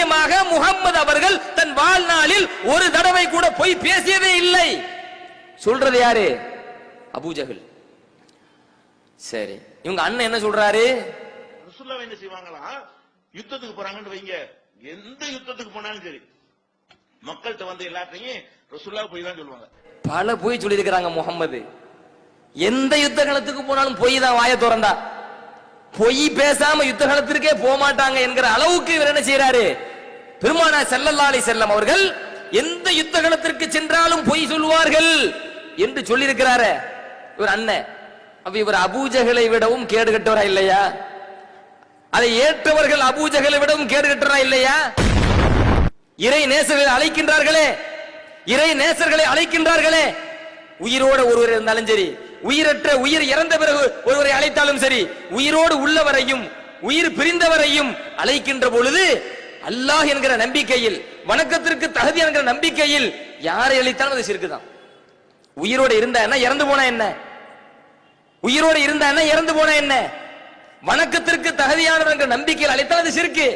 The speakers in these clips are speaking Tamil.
சத்தியமாக முகம்மது அவர்கள் தன் வாழ்நாளில் ஒரு தடவை கூட பொய் பேசியதே இல்லை. சொல்றது யாரு? அபூஜஹல் சரி. இவங்க அண்ணன் என்ன சொல்றாரு? ரசுல்லாவை என்ன செய்வாங்களா? யுத்தத்துக்கு போறாங்கன்னு வைங்க. எந்த யுத்தத்துக்கு போனாலும் சரி. மக்கள்கிட்ட வந்து எல்லாத்தையும் ரசுல்லா போய் தான் சொல்லுவாங்க. பல பொய் சொல்லியிருக்கிறாங்க முகம்மது. எந்த யுத்த களத்துக்கு போனாலும் பொய் தான் வாய திறந்தா. பொய் பேசாம யுத்த களத்திற்கே போக மாட்டாங்க என்கிற அளவுக்கு இவர் என்ன செய்யறாரு பெருமானா செல்லல்லாலை செல்லம் அவர்கள் எந்த யுத்த களத்திற்கு சென்றாலும் பொய் சொல்லுவார்கள் என்று சொல்லியிருக்கிறாரு. இவர் அண்ணன். அப்ப இவர் அபூஜகளை விடவும் கேடு கட்டவரா இல்லையா? அதை ஏற்றவர்கள் அபூஜகளை விடவும் கேடு கட்டவரா இல்லையா? இறை நேசர்களை அழைக்கின்றார்களே. இறை நேசர்களை அழைக்கின்றார்களே. உயிரோட ஒருவர் இருந்தாலும் சரி உயிரற்ற உயிர் இறந்த பிறகு ஒருவரை அழைத்தாலும் சரி உயிரோடு உள்ளவரையும் உயிர் பிரிந்தவரையும் அழைக்கின்ற பொழுது அல்லாஹ் என்கிற நம்பிக்கையில் வணக்கத்திற்கு தகுதி என்கிற நம்பிக்கையில் யாரை அழைத்தாலும் அது சிறுக்குதான். உயிரோடு இருந்தா என்ன இறந்து போனா என்ன? உயிரோடு இருந்தா என்ன இறந்து போனா என்ன? வணக்கத்திற்கு தகுதியானவர் என்கிற நம்பிக்கையில் அழைத்தால் அது சிறுக்கு.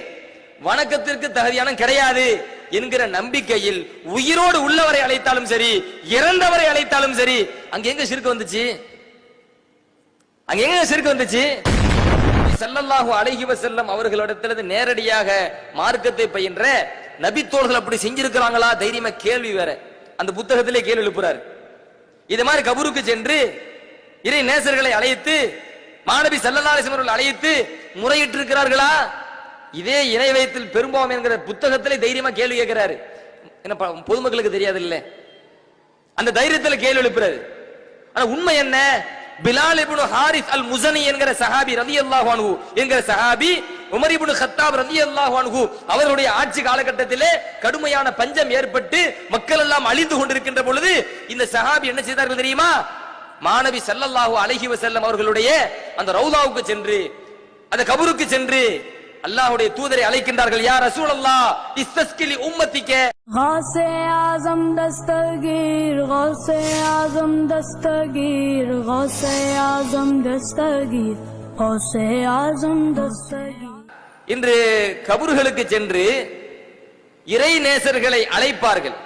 வணக்கத்திற்கு தகுதியான கிடையாது என்கிற நம்பிக்கையில் உயிரோடு உள்ளவரை அழைத்தாலும் சரி இறந்தவரை அழைத்தாலும் சரி அங்க எங்க சிறுக்கு வந்துச்சு? அங்க எங்க சிறுக்கு வந்துச்சு? ஸல்லல்லாஹு அழகிவ செல்லம் அவர்களிடத்திலிருந்து நேரடியாக மார்க்கத்தை பயின்ற நபித்தோள்கள் அப்படி செஞ்சிருக்கிறாங்களா? தைரியமா கேள்வி வேற. அந்த புத்தகத்திலே கேள்வி எழுப்புறாரு. இது மாதிரி கபூருக்கு சென்று இறை நேசர்களை அழைத்து மாணவி செல்லல்லாசிமர்கள் அழைத்து முறையிட்டு இருக்கிறார்களா இதே இணை வயத்தில் பெரும்பாவம் என்கிற புத்தகத்திலே தைரியமா கேள்வி கேட்கிறாரு. என்ன ப- பொதுமக்களுக்கு தெரியாது இல்ல அந்த தைரியத்துல கேள்வி எழுப்புறாரு. ஆனா உண்மை என்ன? பிலால் இப்னு ஹாரிஸ் அல் முசனி என்கிற சஹாபி ரவியல்லாஹ் அனுகு என்கிற சஹாபி உமர் இப்னு ரதி அல்லாஹ் அனுகு அவர்களுடைய ஆட்சி காலகட்டத்திலே கடுமையான பஞ்சம் ஏற்பட்டு மக்கள் எல்லாம் அழிந்து கொண்டிருக்கின்ற பொழுது இந்த சஹாபி என்ன செய்தார்கள் தெரியுமா? மாணவி சல்லல்லாஹு அலஹி வசல்லம் அவர்களுடைய அந்த ரவுதாவுக்கு சென்று அந்த கபருக்கு சென்று அல்லாஹ்வுடைய தூதரை அழைக்கின்றார்கள் யா ரசூலல்லாஹ் இஸ்தஸ்கிலி உம்மத்திக்க غوث اعظم دستگیر غوث اعظم دستگیر غوث اعظم دستگیر غوث اعظم دستگیر இன்று கபர்களுக்கு சென்று இறை நேசர்களை அழைப்பார்கள்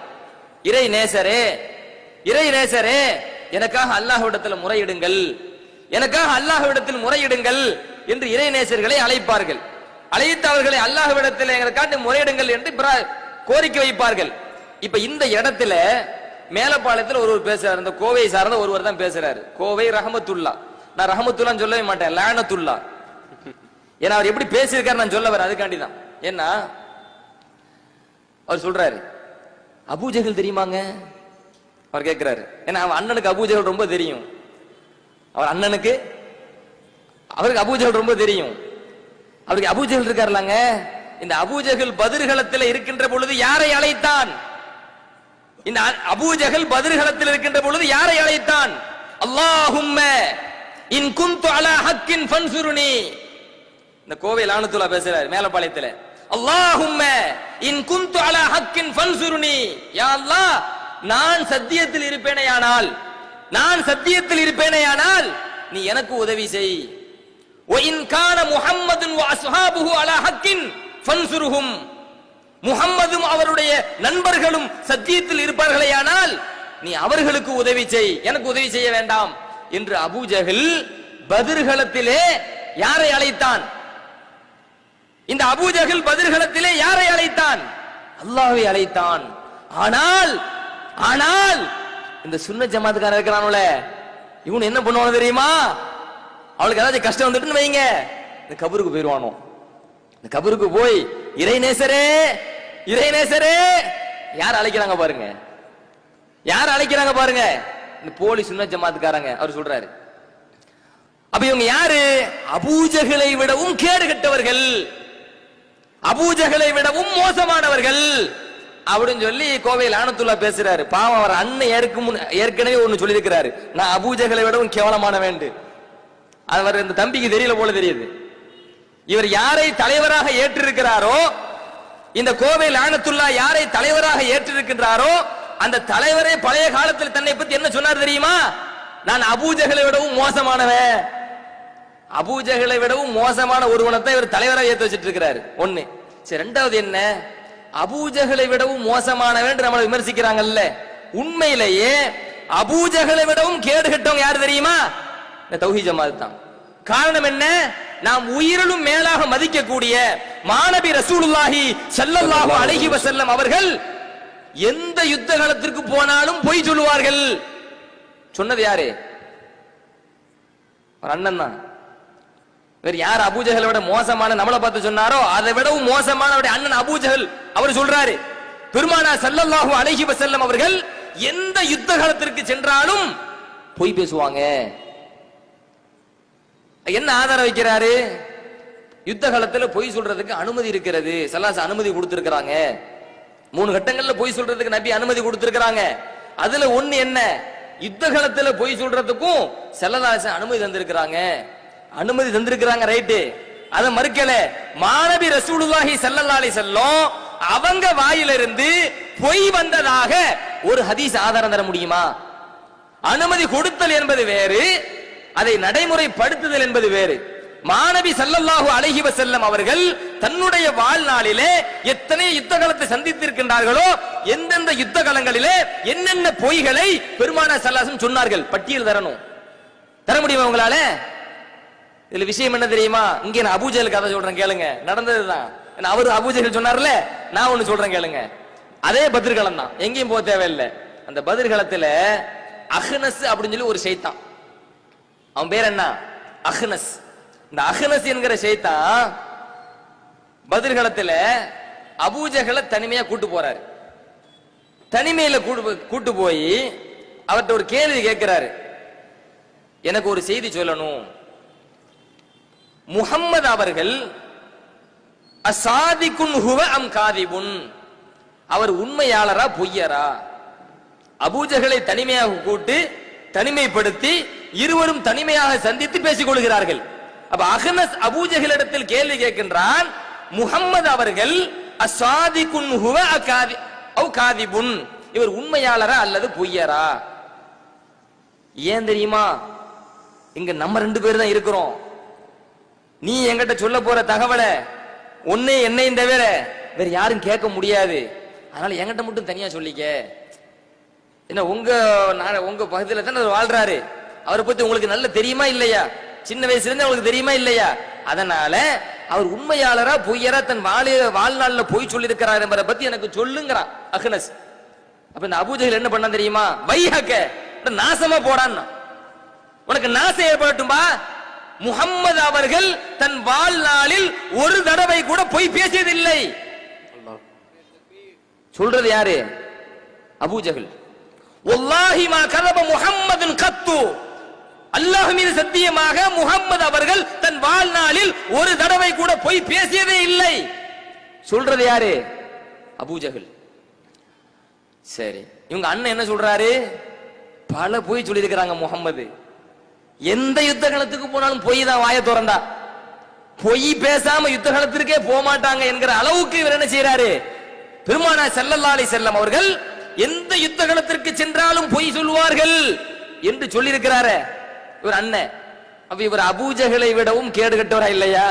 இறை நேசரே இறை நேசரே எனக்காக அல்லாஹ்விடத்தில் முறையிடுங்கள் எனக்காக அல்லாஹ்விடத்தில் முறையிடுங்கள் என்று இறை நேசர்களை அழைப்பார்கள் அழைத்தவர்களை அல்லாஹ்விடத்தில் எங்களை காட்டி முறையிடுங்கள் என்று கோரிக்கை வைப்பார்கள். இப்ப இந்த இடத்துல மேலப்பாளையத்தில் ஒருவர் பேசுறாரு. இந்த கோவை சார்ந்த ஒருவர் தான் பேசுறாரு. கோவை ரஹமத்துல்லா. நான் ரஹமத்துல்லான்னு சொல்லவே மாட்டேன். லேனத்துல்லா. ஏன்னா அவர் எப்படி பேசியிருக்காரு நான் சொல்ல வரேன் அதுக்காண்டி தான் ஏன்னா அவர் சொல்றாரு. அபூஜகல் தெரியுமாங்க? அவர் கேட்கிறாரு ஏன்னா அவன் அண்ணனுக்கு அபூஜகல் ரொம்ப தெரியும். அவர் அண்ணனுக்கு அவருக்கு அபூஜகல் ரொம்ப தெரியும். அவருக்கு அபூஜகல் இருக்காருலாங்க. இந்த அபூஜகல் பதிர்களத்தில் இருக்கின்ற பொழுது யாரை அழைத்தான்? இந்த அ- அபூஜகல் பதிர்களத்தில் இருக்கின்ற பொழுது யாரை அழைத்தான்? அல்லாஹும்ம இன் குந்து அலா ஹக்கின் ஃபன்சுருனி. இந்த கோவை லானத்துல்லா பேசுறாரு மேலப்பாளையத்துல. அல்லாஹும்ம இன் குந்து அலா ஹக்கின் ஃபன்சுருனி. யா அல்லாஹ் நான் சத்தியத்தில் இருப்பேனேயானால் நான் சத்தியத்தில் இருப்பேனேயானால் நீ எனக்கு உதவி செய். ஒயின் கான முஹம்மதுன் வ அஸ்ஹாபுஹு அலா ஹக்கின் ஃபன்சுருஹும் முகம்மதும் அவருடைய நண்பர்களும் சத்தியத்தில் இருப்பார்களேயானால் நீ அவர்களுக்கு உதவி செய் எனக்கு உதவி செய்ய வேண்டாம் என்று அபூஜகில் பதிர்களத்திலே யாரை அழைத்தான்? இந்த அபூஜகில் பதிர்களத்திலே யாரை அழைத்தான்? அல்லாஹை அழைத்தான். ஆனால் ஆனால் இந்த சுன்ன ஜமாத்துக்காரன் இருக்கிறானுல இவன் என்ன பண்ணுவானு தெரியுமா? அவளுக்கு ஏதாச்சும் கஷ்டம் வந்துட்டுன்னு வைங்க. இந்த கபருக்கு போயிருவானோ? இந்த கபருக்கு போய் இறைநேசரே இறைநேசரே யார் அழைக்கிறாங்க பாருங்க? யார் அழைக்கிறாங்க பாருங்க? இந்த போலி சுன்ன ஜமாத்துக்காரங்க அவர் சொல்றாரு. அப்ப இவங்க யாரு? அபூஜகளை விடவும் கேடு கட்டவர்கள் அபூஜகளை விடவும் மோசமானவர்கள். அப்படின்னு சொல்லி கோவையில் ஆனத்துல்லா பேசுறாரு. பாவம் அவர் அண்ணன் ஏற்கு முன் ஏற்கனவே ஒண்ணு சொல்லியிருக்கிறாரு. நான் அபூஜகளை விடவும் கேவலமானவேண்டு அவர் இந்த தம்பிக்கு தெரியல போல தெரியுது. இவர் யாரை தலைவராக ஏற்றிருக்கிறாரோ இந்த கோவை லானத்துல்லா யாரை தலைவராக ஏற்றிருக்கின்றாரோ அந்த தலைவரே பழைய காலத்தில் தன்னை பத்தி என்ன சொன்னார் தெரியுமா? நான் அபூஜகளை விடவும் மோசமானவன். அபூஜகளை விடவும் மோசமான ஒருவனத்தை இவர் தலைவராக ஏற்று வச்சிட்டு இருக்கிறாரு ஒண்ணு. சரி ரெண்டாவது என்ன? அபூஜகளை விடவும் மோசமானவன் நம்மளை விமர்சிக்கிறாங்கல்ல. உண்மையிலேயே அபூஜகளை விடவும் கேடு கெட்டவங்க யாரு தெரியுமா? இந்த தௌஹி ஜமாத் தான். காரணம் என்ன? நாம் உயிரிலும் மேலாக மதிக்கக்கூடிய மாணவி ரசூலுல்லாஹி ஸல்லல்லாஹு அலைஹி வஸல்லம். அவர்கள் எந்த யுத்த காலத்திற்கு போனாலும் பொய் சொல்லுவார்கள். சொன்னது யாரு? ஒரு அண்ணன் தான். வேற யார் அபூஜகலை விட மோசமான நம்மளை பார்த்து சொன்னாரோ அதை விடவும் மோசமான அவருடைய அண்ணன் அபூஜகல் அவர் சொல்றாரு பெருமானா ஸல்லல்லாஹு அலைஹி வஸல்லம் அவர்கள் எந்த யுத்த காலத்திற்கு சென்றாலும் பொய் பேசுவாங்க. என்ன ஆதாரம் வைக்கிறாரு? யுத்த காலத்துல பொய் சொல்றதுக்கு அனுமதி இருக்கிறது. சல்லாச அனுமதி கொடுத்திருக்கிறாங்க. மூணு கட்டங்கள்ல பொய் சொல்றதுக்கு நபி அனுமதி கொடுத்திருக்கிறாங்க. அதுல ஒண்ணு என்ன? யுத்த காலத்துல பொய் சொல்றதுக்கும் செல்லதாச அனுமதி தந்திருக்கிறாங்க. அனுமதி தந்திருக்கிறாங்க ரைட்டு அதை மறுக்கல. மாணவி ரசூலுல்லாஹி ஸல்லல்லாஹு செல்லும் அவங்க வாயிலிருந்து பொய் வந்ததாக ஒரு ஹதீஸ் ஆதாரம் தர முடியுமா? அனுமதி கொடுத்தல் என்பது வேறு அதை நடைமுறைப்படுத்துதல் என்பது வேறு. மாணவி சல்லல்லாஹு அழகிவ செல்லம் அவர்கள் தன்னுடைய வாழ்நாளிலே எத்தனை யுத்த காலத்தை சந்தித்திருக்கின்றார்களோ எந்தெந்த யுத்த காலங்களிலே என்னென்ன பொய்களை பெருமான சல்லாசம் சொன்னார்கள். பட்டியல் தரணும். தர முடியுமா உங்களால? இதுல விஷயம் என்ன தெரியுமா? இங்க நான் அபூஜல் கதை சொல்றேன் கேளுங்க. நடந்ததுதான் அவரு அபூஜல் சொன்னார்ல? நான் ஒண்ணு சொல்றேன் கேளுங்க. அதே பத்ரிகளம் தான் எங்கேயும் போக தேவையில்லை. அந்த பத்ரிகளத்துல அஹ்னஸ் அப்படின்னு சொல்லி ஒரு ஷைத்தான் அவன் பேர் என்ன? அஹ்னஸ் இந்த அஹ்னஸ் என்கிற ஷைத்தான் பதிர்களத்துல அபூஜகளை தனிமையா கூட்டு போறாரு. தனிமையில கூட்டு போய்- அவர்கிட்ட போய் ஒரு கேள்வி கேட்கிறாரு. எனக்கு ஒரு செய்தி சொல்லணும். முஹம்மது அவர்கள் அசாதிக்குன் ஹுவ அம் காதிபுன். அவர் உண்மையாளரா பொய்யரா? அபூஜகளை தனிமையாக கூட்டு தனிமைப்படுத்தி இருவரும் தனிமையாக சந்தித்து பேசிக் கொள்கிறார்கள். அப்ப அகனஸ் அபூஜகிலிடத்தில் கேள்வி கேட்கின்றான் முகம்மது அவர்கள் அசாதிக்குன் ஹுவ அகாதி அவ் காதிபுன். இவர் உண்மையாளரா அல்லது பொய்யரா? ஏன் தெரியுமா? இங்க நம்ம ரெண்டு பேர் தான் இருக்கிறோம். நீ என்கிட்ட சொல்ல போற தகவலை ஒன்னே என்னையும் தவிர வேற யாரும் கேட்க முடியாது. அதனால என்கிட்ட மட்டும் தனியா சொல்லிக்க. என்ன உங்க உங்க பகுதியில தானே அவர் வாழ்றாரு? அவரை பத்தி உங்களுக்கு நல்ல தெரியுமா இல்லையா? சின்ன வயசுல இருந்து உங்களுக்கு தெரியுமா இல்லையா? அதனால அவர் உண்மையாளரா பொய்யரா தன் வாழ வாழ்நாள்ல பொய் சொல்லியிருக்கிறார் என்பதை பத்தி எனக்கு சொல்லுங்கிறான் அஹ்னஸ் அப்ப இந்த அபூஜையில் என்ன பண்ண தெரியுமா? வையாக்க நாசமா போடான்னு உனக்கு நாசம் ஏற்படட்டும்பா? முஹம்மது அவர்கள் தன் வாழ்நாளில் ஒரு தடவை கூட பொய் பேசியதில்லை. சொல்றது யாரு? அபூஜகல் ஒல்லாஹி மா கதப முகம்மதின் கத்து. அல்லாஹ் மீது சத்தியமாக முகம்மது அவர்கள் தன் வாழ்நாளில் ஒரு தடவை கூட பொய் பேசியதே இல்லை. சொல்றது யாரு? அபூஜகல் சரி. இவங்க அண்ணன் என்ன சொல்றாரு? பல பொய் சொல்லியிருக்கிறாங்க முகம்மது எந்த யுத்த காலத்துக்கு போனாலும் பொய் தான் வாய திறந்தா. பொய் பேசாம யுத்த காலத்திற்கே போக மாட்டாங்க என்கிற அளவுக்கு இவர் என்ன செய்யறாரு பெருமானா செல்லல்லாலை செல்லம் அவர்கள் எந்த யுத்த காலத்திற்கு சென்றாலும் பொய் சொல்லுவார்கள் என்று சொல்லியிருக்கிறாரே. இவர் அண்ணன் அப்ப இவர் அபூஜகளை விடவும் கேடு கட்டவரா இல்லையா?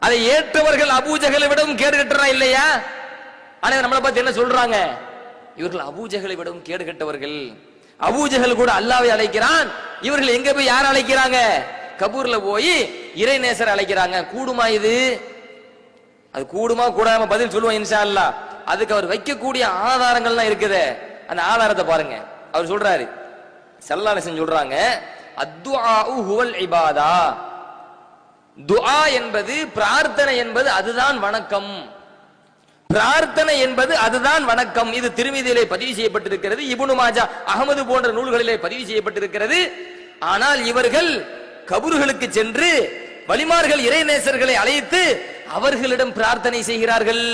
அதை ஏற்றவர்கள் அபூஜகளை விடவும் கேடு கட்டுறா இல்லையா? ஆனா நம்மளை பார்த்து என்ன சொல்றாங்க? இவர்கள் அபூஜகளை விடவும் கேடு கட்டவர்கள் அபூஜகள் கூட அல்லாவை அழைக்கிறான். இவர்கள் எங்க போய் யார் அழைக்கிறாங்க? கபூர்ல போய் இறைநேசர் அழைக்கிறாங்க. கூடுமா இது? அது கூடுமா கூடாம பதில் சொல்லுவோம் இன்ஷா அல்லாஹ் அதுக்கு அவர் வைக்கக்கூடிய ஆதாரங்கள்லாம் இருக்குது. அந்த ஆதாரத்தை பாருங்க. அவர் சொல்றாரு சல்லாலசன் சொல்றாங்க அத்துஆ ஹுவல் இபாதா. துஆ என்பது பிரார்த்தனை என்பது அதுதான் வணக்கம். பிரார்த்தனை என்பது அதுதான் வணக்கம். இது திருமதியிலே பதிவு செய்யப்பட்டிருக்கிறது இபுனு மாஜா அகமது போன்ற நூல்களிலே பதிவு செய்யப்பட்டிருக்கிறது. ஆனால் இவர்கள் கபூர்களுக்கு சென்று வலிமார்கள் இறைநேசர்களை அழைத்து அவர்களிடம் பிரார்த்தனை செய்கிறார்கள்.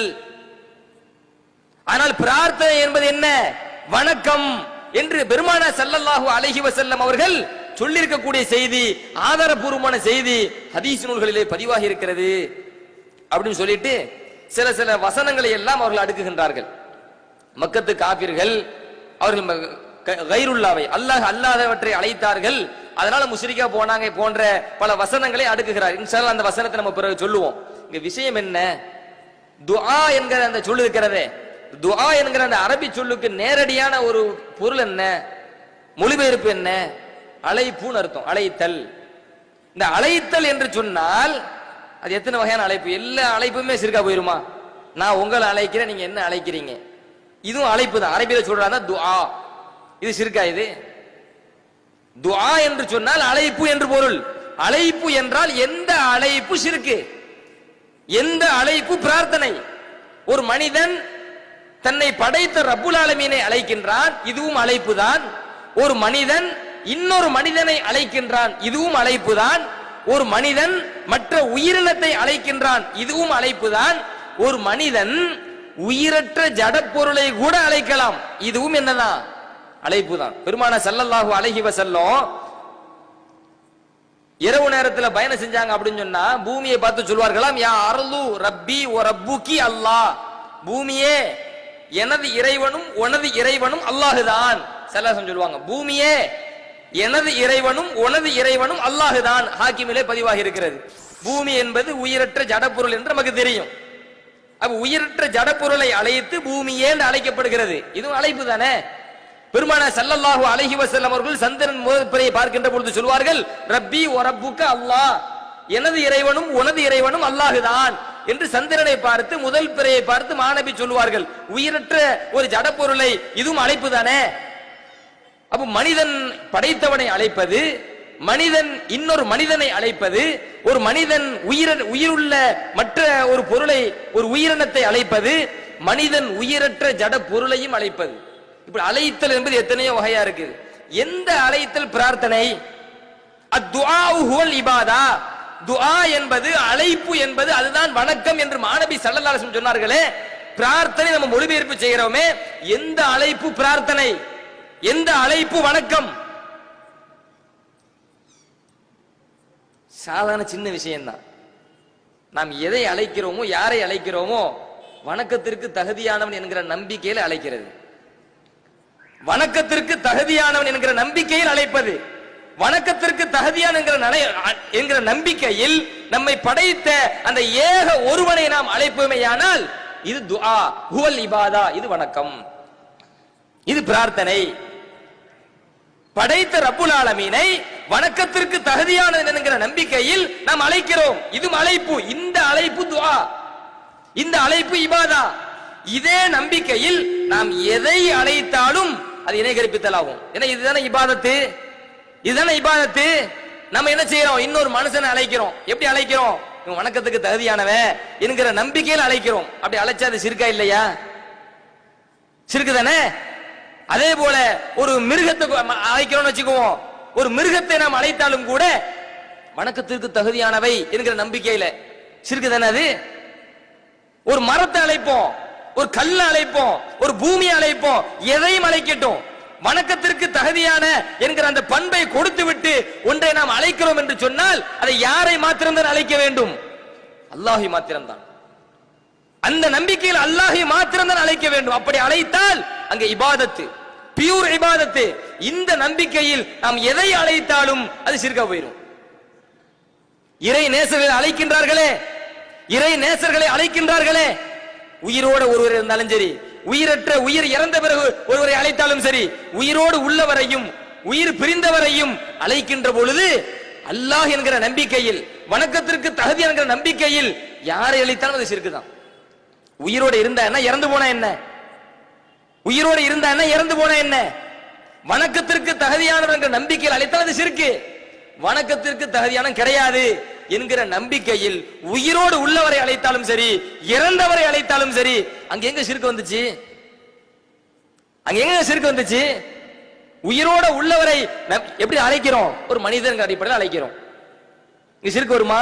ஆனால் பிரார்த்தனை என்பது என்ன? வணக்கம். என்று பெருமானா சல்லல்லாஹு அலஹி வசல்லம் அவர்கள் சொல்லியிருக்கக்கூடிய செய்தி ஆதாரபூர்வமான செய்தி ஹதீஸ் நூல்களிலே பதிவாகி இருக்கிறது அப்படின்னு சொல்லிட்டு சில சில வசனங்களை எல்லாம் அவர்கள் அடுக்குகின்றார்கள். மக்கத்து காபிர்கள் அவர்கள் க- கைருல்லாவை அல்லாஹ் அல்லாதவற்றை அழைத்தார்கள். அதனால முஸ்ரிக்கா போனாங்க போன்ற பல வசனங்களை அடுக்குகிறார். இன்ஷால்லா அந்த வசனத்தை நம்ம பிறகு சொல்லுவோம். இங்க விஷயம் என்ன? துஆ என்கிற அந்த சொல்லு இருக்கிறதே துஆ என்கிற அந்த அரபி சொல்லுக்கு நேரடியான ஒரு பொருள் என்ன? மொழிபெயர்ப்பு என்ன? அழைப்புன்னு அர்த்தம். அழைத்தல். இந்த அழைத்தல் என்று சொன்னால் அது எத்தனை வகையான அழைப்பு? எல்லா அழைப்புமே சிறுக்கா போயிருமா? நான் உங்களை அழைக்கிறேன் நீங்க என்ன அழைக்கிறீங்க? இதுவும் அழைப்பு தான். அரபியில சொல்றாங்க துஆ. இது சிறுக்கா இது. துஆ என்று சொன்னால் அழைப்பு என்று பொருள். அழைப்பு என்றால் எந்த அழைப்பு சிறுக்கு? எந்த அழைப்பு பிரார்த்தனை? ஒரு மனிதன் தன்னை படைத்த ரப்புல் ஆலமீனை அழைக்கின்றான் இதுவும் அழைப்பு தான் ஒரு மனிதன் இன்னொரு மனிதனை அழைக்கின்றான் இதுவும் அழைப்பு தான் ஒரு மனிதன் மற்ற உயிரினத்தை அழைக்கின்றான் இதுவும் அழைப்பு தான் ஒரு மனிதன் உயிரற்ற ஜடப்பொருளை கூட அழைக்கலாம் இதுவும் என்னதான்? அழைப்பு தான் பெருமான சல்லல்லாஹு அலைஹி வஸல்லம் இரவு நேரத்துல பயணம் செஞ்சாங்க அப்படின்னு சொன்னா பூமியை பார்த்து சொல்வார்களாம் யா அருளு ரப்பி ஓ ரப்புக்கி அல்லாஹ். பூமியே எனது இறைவனும் உனது இறைவனும் அல்லாஹுதான். செல்லாசம் சொல்லுவாங்க பூமியே எனது இறைவனும் உனது இறைவனும் அல்லாஹுதான். ஹாக்கிமிலே பதிவாகி இருக்கிறது. பூமி என்பது உயிரற்ற ஜடப்பொருள் என்று நமக்கு தெரியும். அப்ப உயிரற்ற ஜடப்பொருளை அழைத்து பூமியே என்று அழைக்கப்படுகிறது? இதுவும் அழைப்பு தானே? பெருமான சல்லல்லாஹு அலைஹி வசல்லம் அவர்கள் சந்திரன் முதற்பிறையை பார்க்கின்ற பொழுது சொல்வார்கள் ரப்பி ஒரப்புக்கு அல்லாஹ். எனது இறைவனும் உனது இறைவனும் அல்லாஹுதான். என்று சந்திரனை பார்த்து முதல் பிறையை பார்த்து மாணவி சொல்லுவார்கள் உயிரற்ற ஒரு ஜட பொருளை இதுவும் அழைப்பு தானே? அப்ப மனிதன் படைத்தவனை அழைப்பது மனிதன் இன்னொரு மனிதனை அழைப்பது ஒரு மனிதன் உயிர உயிருள்ள மற்ற ஒரு பொருளை ஒரு உயிரினத்தை அழைப்பது மனிதன் உயிரற்ற ஜட பொருளையும் அழைப்பது. இப்படி அழைத்தல் என்பது எத்தனையோ வகையா இருக்குது. எந்த அழைத்தல் பிரார்த்தனை? அத்துஆஉ இபாதா. துஆ என்பது அழைப்பு என்பது அதுதான் வணக்கம் என்று மாணவி சல்லல்லாஹு சொன்னார்களே. பிரார்த்தனை நம்ம மொழிபெயர்ப்பு செய்கிறோமே. எந்த அழைப்பு பிரார்த்தனை? எந்த அழைப்பு வணக்கம்? சாதாரண சின்ன விஷயம்தான். நாம் எதை அழைக்கிறோமோ யாரை அழைக்கிறோமோ வணக்கத்திற்கு தகுதியானவன் என்கிற நம்பிக்கையில் அழைக்கிறது. வணக்கத்திற்கு தகுதியானவன் என்கிற நம்பிக்கையில் அழைப்பது. வணக்கத்திற்கு தகுதியான என்கிற என்கிற நம்பிக்கையில் நம்மை படைத்த அந்த ஏக ஒருவனை நாம் அழைப்புமையானால் இது துஆ ஹுவல் இபாதா இது வணக்கம். இது பிரார்த்தனை. படைத்த ரப்புல் ஆலமீனை வணக்கத்திற்கு தகுதியானது என்கிற நம்பிக்கையில் நாம் அழைக்கிறோம். இது அழைப்பு இந்த அழைப்பு துஆ. இந்த அழைப்பு இபாதா. இதே நம்பிக்கையில் நாம் எதை அழைத்தாலும் அது இணைகரிப்பித்தல் ஆகும் ஏன்னா இதுதானே இபாதத்து? இதுதானே இபாதத்து? நம்ம என்ன செய்யறோம்? இன்னொரு மனுஷனை அழைக்கிறோம். எப்படி அழைக்கிறோம்? வணக்கத்துக்கு தகுதியானவன் என்கிற நம்பிக்கையில் அழைக்கிறோம். அப்படி அழைச்சா அது சிறுக்கா இல்லையா? சிறுக்கு தானே அதே போல ஒரு மிருகத்தை அழைக்கிறோம்னு வச்சுக்குவோம். ஒரு மிருகத்தை நாம் அழைத்தாலும் கூட வணக்கத்திற்கு தகுதியானவை என்கிற நம்பிக்கையில. சிறுக்கு தானே அது? ஒரு மரத்தை அழைப்போம். ஒரு கல்லை அழைப்போம். ஒரு பூமியை அழைப்போம். எதையும் அழைக்கட்டும். வணக்கத்திற்கு தகுதியான என்கிற அந்த பண்பை கொடுத்து விட்டு ஒன்றை நாம் அழைக்கிறோம் என்று சொன்னால் அதை யாரை மாத்திரம்தான் அழைக்க வேண்டும்? அல்லாஹி மாத்திரம்தான். அந்த நம்பிக்கையில் அல்லாஹி மாத்திரம்தான் அழைக்க வேண்டும். அப்படி அழைத்தால் அங்கு இபாதத்து பியூர் இபாதத்து. இந்த நம்பிக்கையில் நாம் எதை அழைத்தாலும் அது சிறுக போயிடும் இறை நேசர்களை அழைக்கின்றார்களே இறை நேசர்களை அழைக்கின்றார்களே. உயிரோட ஒருவர் இருந்தாலும் சரி உயிரற்ற உயிர் இறந்த பிறகு ஒருவரை அழைத்தாலும் சரி உயிரோடு உள்ளவரையும் உயிர் பிரிந்தவரையும் அழைக்கின்ற பொழுது அல்லாஹ் என்கிற நம்பிக்கையில் வணக்கத்திற்கு தகுதி என்கிற நம்பிக்கையில் யாரை அழைத்தாலும் அது சிறுக்குதான். உயிரோடு இருந்தா என்ன இறந்து போனா என்ன? உயிரோடு இருந்தா என்ன இறந்து போனா என்ன? வணக்கத்திற்கு தகுதியானவர் என்ற நம்பிக்கையில் அழைத்தால் அது சிறுக்கு. வணக்கத்திற்கு தகுதியான கிடையாது என்கிற நம்பிக்கையில் உயிரோடு உள்ளவரை அழைத்தாலும் சரி இறந்தவரை அழைத்தாலும் சரி அங்க எங்க சிறுக்கு வந்துச்சு? அங்க எங்க சிறுக்கு வந்துச்சு? உயிரோட உள்ளவரை எப்படி அழைக்கிறோம்? ஒரு மனிதன் அடிப்படையில் அழைக்கிறோம். இங்க சிறுக்கு வருமா?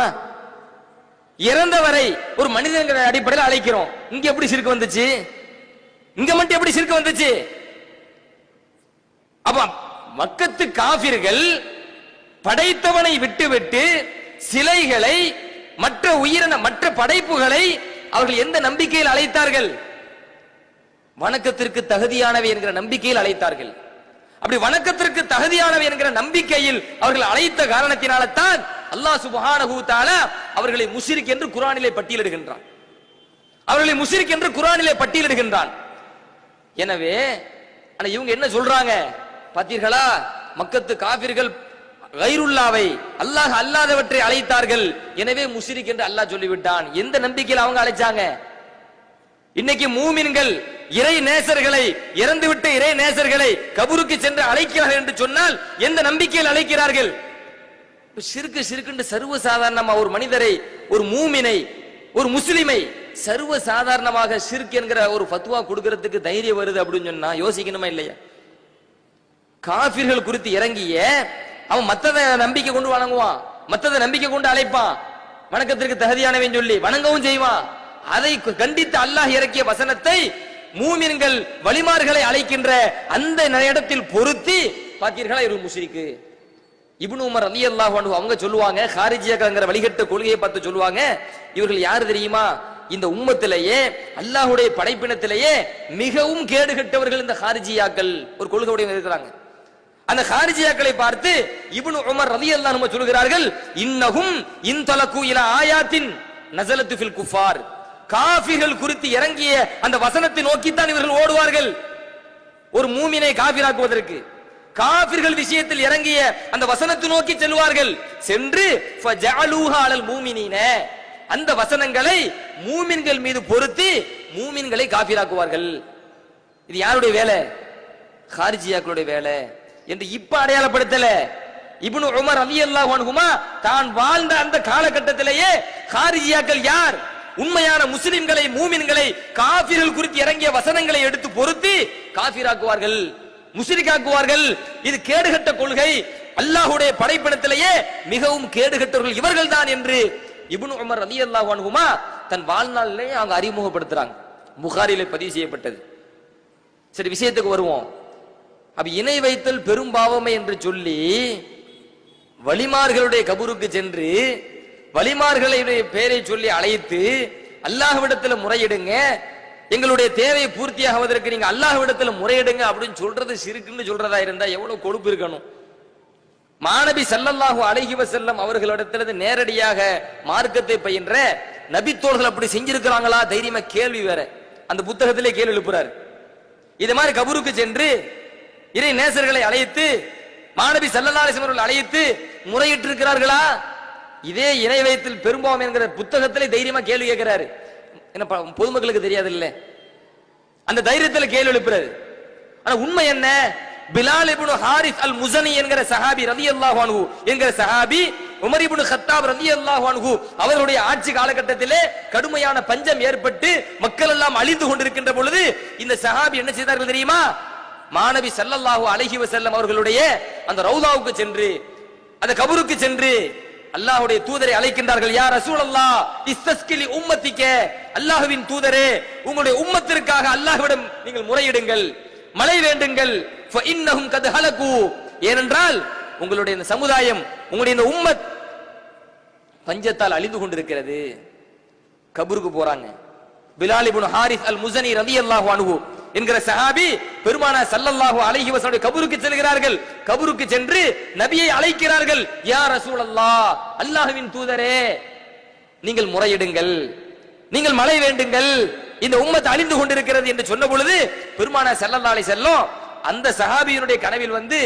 இறந்தவரை ஒரு மனிதன்கிற அடிப்படையில் அழைக்கிறோம். இங்க எப்படி சிறுக்கு வந்துச்சு? இங்க மட்டும் எப்படி சிறுக்கு வந்துச்சு? அப்ப மக்கத்து காபிர்கள் படைத்தவனை விட்டுவிட்டு சிலைகளை மற்ற உயிரின மற்ற படைப்புகளை அவர்கள் எந்த நம்பிக்கையில் அழைத்தார்கள்? வணக்கத்திற்கு தகுதியானவை என்கிற நம்பிக்கையில் அழைத்தார்கள். அப்படி வணக்கத்திற்கு தகுதியானவை என்கிற நம்பிக்கையில் அவர்கள் அழைத்த காரணத்தினால்தான் அல்லாஹ் சுப்ஹானஹு அவர்களை முஷ்ரிக் என்று குரானிலே பட்டியலிடுகின்றான். அவர்களை முஷிரிக் என்று குரானிலே பட்டியலிடுகின்றான். எனவே ஆனா இவங்க என்ன சொல்றாங்க? பார்த்தீர்களா மக்கத்து காபிர்கள் கைருல்லாவை அல்லாஹ் அல்லாதவற்றை அழைத்தார்கள். எனவே முஷிரிக் என்று அல்லாஹ் சொல்லிவிட்டான். எந்த நம்பிக்கையில் அவங்க அழைச்சாங்க? இன்னைக்கு மூமின்கள் இறை நேசர்களை இறந்துவிட்ட இறை நேசர்களை கபூருக்கு சென்று அழைக்கிறார்கள் என்று சொன்னால் எந்த நம்பிக்கையில் அழைக்கிறார்கள்? சிறுக்கு சிறுக்குண்டு சர்வ சாதாரணமா ஒரு மனிதரை ஒரு மூமினை ஒரு முஸ்லிமை சர்வ சாதாரணமாக சிறுக்கு என்கிற ஒரு ஃபத்வா கொடுக்கறதுக்கு தைரியம் வருது அப்படின்னு சொன்னா யோசிக்கணுமா இல்லையா? காபிர்கள் குறித்து இறங்கிய அவன் மத்ததை நம்பிக்கை கொண்டு வணங்குவான். மத்ததை நம்பிக்கை கொண்டு அழைப்பான். வணக்கத்திற்கு தகுதியானவன் சொல்லி வணங்கவும் செய்வான். அதை கண்டித்து அல்லாஹ் இறக்கிய வசனத்தை மூமின்கள் வழிமார்களை அழைக்கின்ற அந்த இடத்தில் பொருத்தி பார்த்தீர்களா இவர்கள் முஸ்லிக்கு இப்னு உமர் அலி அல்லாஹ் அவங்க சொல்லுவாங்க ஹாரிஜியாக்கிற வழிகட்ட கொள்கையை பார்த்து சொல்லுவாங்க இவர்கள் யாரு தெரியுமா? இந்த உம்மத்திலேயே அல்லாஹுடைய படைப்பினத்திலேயே மிகவும் கேடுகட்டவர்கள் இந்த ஹாரிஜியாக்கள். ஒரு கொள்கையுடைய இருக்கிறாங்க அந்த ஹாரிஜியாக்களை பார்த்து இப்னு உமர் ரலி அல்லாஹ் சொல்கிறார்கள் இன்னகும் இன்தலக்கு இல ஆயாத்தின் நசலத்து ஃபில் குஃபார். காஃபிர்கள் குறித்து இறங்கிய அந்த வசனத்தை நோக்கித்தான் இவர்கள் ஓடுவார்கள். ஒரு மூமினை காபிராக்குவதற்கு காபிர்கள் விஷயத்தில் இறங்கிய அந்த வசனத்தை நோக்கி செல்வார்கள் சென்று ஃபஜஅலூஹா அலல் அந்த வசனங்களை மூமின்கள் மீது பொருத்தி மூமின்களை காபிராக்குவார்கள் இது யாருடைய வேலை? ஹாரிஜியாக்களுடைய வேலை. என்று இப்ப அடையாளப்படுத்தல. இப்னு உமர் அலி அல்லாஹுமா தான் வாழ்ந்த அந்த காலகட்டத்திலேயே ஹாரிஜியாக்கள் யார்? உண்மையான முஸ்லிம்களை மூமின்களை காபிர்கள் குறித்து இறங்கிய வசனங்களை எடுத்து பொருத்தி காபிராக்குவார்கள் முஸ்லிக்காக்குவார்கள் இது கேடுகட்ட கொள்கை. அல்லாஹுடைய படைப்பினத்திலேயே மிகவும் கேடுகட்டவர்கள் இவர்கள் தான் என்று இப்னு உமர் அலி அல்லாஹுமா தன் வாழ்நாளிலேயே அவங்க அறிமுகப்படுத்துறாங்க. புகாரிலே பதிவு செய்யப்பட்டது. சரி விஷயத்துக்கு வருவோம். அப்ப இணை வைத்தல் பெரும் பாவமே என்று சொல்லி வலிமார்களுடைய கபூருக்கு சென்று வலிமார்களுடைய பெயரை சொல்லி அழைத்து அல்லாஹ்விடத்தில் முறையிடுங்க. எங்களுடைய தேவை பூர்த்தியாகுவதற்கு நீங்க அல்லாஹ்விடத்தில் முறையிடுங்க அப்படின்னு சொல்றது சிறுக்குன்னு சொல்றதா இருந்தா எவ்வளவு கொழுப்பு இருக்கணும். மாணவி சல்லல்லாஹு அழகிவ செல்லம் அவர்களிடத்திலிருந்து நேரடியாக மார்க்கத்தை பயின்ற நபித்தோள்கள் அப்படி செஞ்சிருக்கிறாங்களா? தைரியமா கேள்வி வேற. அந்த புத்தகத்திலே கேள்வி எழுப்புறாரு. இது மாதிரி கபூருக்கு சென்று இறை நேசர்களை அழைத்து மாணவி சல்லல்லாஹு அவர்கள் அழைத்து முறையிட்டு இருக்கிறார்களா இதே இணை வைத்தில் பெரும்பாவம் என்கிற புத்தகத்திலே தைரியமா கேள்வி கேட்கிறாரு. என்ன ப- பொதுமக்களுக்கு தெரியாது இல்ல அந்த தைரியத்தில் கேள்வி எழுப்புறாரு. ஆனா உண்மை என்ன? பிலால் இப்னு ஹாரிஸ் அல் முசனி என்கிற சஹாபி ரலியல்லாஹு அன்ஹு என்கிற சஹாபி உமர் இப்னு ரதி அல்லாஹ் அன்ஹு அவருடைய ஆட்சி காலகட்டத்திலே கடுமையான பஞ்சம் ஏற்பட்டு மக்கள் எல்லாம் அழிந்து கொண்டிருக்கின்ற பொழுது இந்த சஹாபி என்ன செய்தார்கள் தெரியுமா? மாணவி ஸல்லல்லாஹு அலைஹி செல்லம் அவர்களுடைய அந்த ரவுதாவுக்கு சென்று அந்த கபருக்கு சென்று அல்லாஹுடைய தூதரை அழைக்கின்றார்கள் யா அல்லா இஸ்தஸ்கிலி உம்மத்திக்க அல்லாஹ்வின் தூதரே உங்களுடைய உம்மத்திற்காக அல்லாஹ்விடம் நீங்கள் முறையிடுங்கள் மழை வேண்டுங்கள் ஃபஇன்னஹும் கது ஹலகு. ஏனென்றால் உங்களுடைய இந்த சமுதாயம் உங்களுடைய இந்த உம்மத் பஞ்சத்தால் அழிந்து கொண்டிருக்கிறது. கபருக்கு போறாங்க. பிலாலிபுன் ஹாரிஸ் அல் முசனி ரலியல்லாஹு அனுகு என்கிற சஹாபி பெருமானா சல்லல்லாஹு அலைஹி வஸல்லம் கபருக்கு செல்கிறார்கள். கபருக்கு சென்று நபியை அழைக்கிறார்கள். யா ரசூலல்லாஹ் அல்லாஹ்வின் தூதரே நீங்கள் முறையிடுங்கள். நீங்கள் மழை வேண்டுங்கள். இந்த உம்மத் அழிந்து கொண்டிருக்கிறது என்று சொன்ன பொழுது பெருமானா ஸல்லல்லாஹு அலை செல்லும் அந்த சஹாபியினுடைய கனவில் வந்து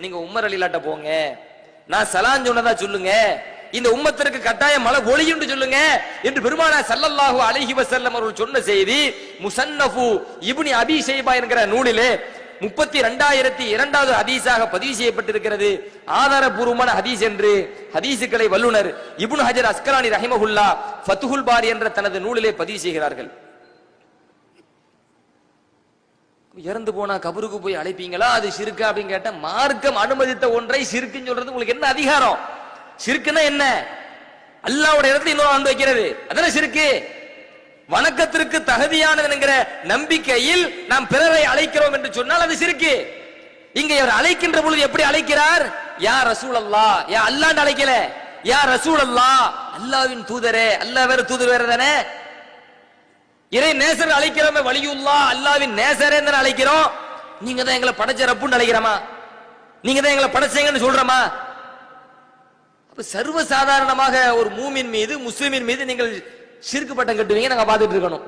நீங்க உம்மர் அலிலாட்ட போங்க. நான் சலான் சொன்னதா சொல்லுங்க. இந்த உம்மத்திற்கு கட்டாயம் மழை ஒளியுண்டு சொல்லுங்க என்று பெருமானா சல்லல்லாஹு அலஹி வசல்லம் அவர்கள் சொன்ன செய்தி முசன்னஃபு இப்னி அபி ஷைபா என்கிற நூலிலே முப்பத்தி ரெண்டாயிரத்தி இரண்டாவது ஹதீஸாக பதிவு செய்யப்பட்டிருக்கிறது. ஆதாரபூர்வமான ஹதீஸ் என்று ஹதீசுகளை வல்லுனர் இபுன் ஹஜர் அஸ்கலானி ரஹிமஹுல்லா ஃபத்துஹுல் பாரி என்ற தனது நூலிலே பதிவு செய்கிறார்கள். இறந்து போனா கபருக்கு போய் அழைப்பீங்களா? அது சிறுக்கா அப்படின்னு கேட்டா மார்க்கம் அனுமதித்த ஒன்றை சிறுக்குன்னு சொல்றது உங்களுக்கு என்ன அதிகாரம்? சிறுக்குன்னா என்ன? அல்லாவோட இடத்துல இன்னொரு ஆண்டு வைக்கிறது. அதானே சிறுக்கு? வணக்கத்திற்கு தகுதியானது என்கிற நம்பிக்கையில் நாம் பிறரை அழைக்கிறோம் என்று சொன்னால் அது சிறுக்கு. இங்க இவர் அழைக்கின்ற பொழுது எப்படி அழைக்கிறார்? யா ரசூல் அல்லா யா அல்லாண்டு அழைக்கல. யா ரசூல் அல்லா அல்லாவின் தூதரே. அல்லா வேற தூதர் வேற தானே? இறை நேசர் அழைக்கிறோமே வலியுல்லா. அல்லாவின் நேசரே தானே அழைக்கிறோம். நீங்க தான் எங்களை படைச்ச ரப்புன்னு அழைக்கிறோமா? நீங்க தான் எங்களை படைச்சீங்கன்னு சொல்றோமா? சர்வ சாதாரணமாக ஒரு மூமின் மீது முஸ்லிமின் மீது நீங்கள் சிறுக்கு பட்டம் கட்டுவீங்க நாங்க பார்த்துட்டு இருக்கணும்.